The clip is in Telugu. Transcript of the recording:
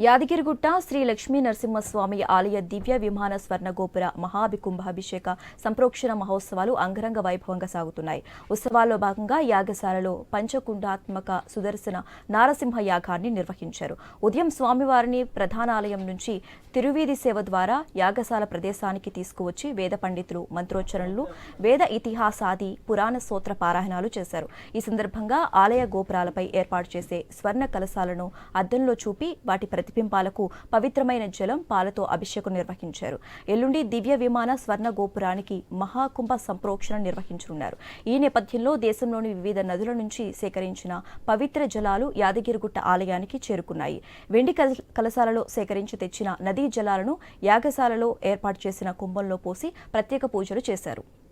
యాదగిరిగుట్ట శ్రీ లక్ష్మీ నరసింహస్వామి ఆలయ దివ్య విమాన స్వర్ణ గోపుర మహాభికుంభాభిషేక సంప్రోక్షణ మహోత్సవాలు అంగరంగ వైభవంగా సాగుతున్నాయి. ఉత్సవాల్లో భాగంగా యాగశాలలో పంచకుండాత్మక సుదర్శన నారసింహ యాగాన్ని నిర్వహించారు. ఉదయం స్వామివారిని ప్రధాన ఆలయం నుంచి తిరువీధి సేవ ద్వారా యాగశాల ప్రదేశానికి తీసుకువచ్చి వేద పండితులు మంత్రోచ్చరణలు వేద ఇతిహాసాది పురాణ సూత్ర పారాయణాలు చేశారు. ఈ సందర్భంగా ఆలయ గోపురాలపై ఏర్పాటు చేసే స్వర్ణ కలశాలను అద్దంలో చూపి వాటి ప్రతిబింబాలకు పవిత్రమైన జలం పాలతో అభిషేకం నిర్వహించారు. ఎల్లుండి దివ్య విమాన స్వర్ణ గోపురానికి మహాకుంభ సంప్రోక్షణ నిర్వహించనున్నారు. ఈ నేపథ్యంలో దేశంలోని వివిధ నదుల నుంచి సేకరించిన పవిత్ర జలాలు యాదగిరిగుట్ట ఆలయానికి చేరుకున్నాయి. వెండి కల- కలశాలలో సేకరించి తెచ్చిన నదీ జలాలను యాగశాలలో ఏర్పాటు చేసిన కుంభంలో పోసి ప్రత్యేక పూజలు చేశారు.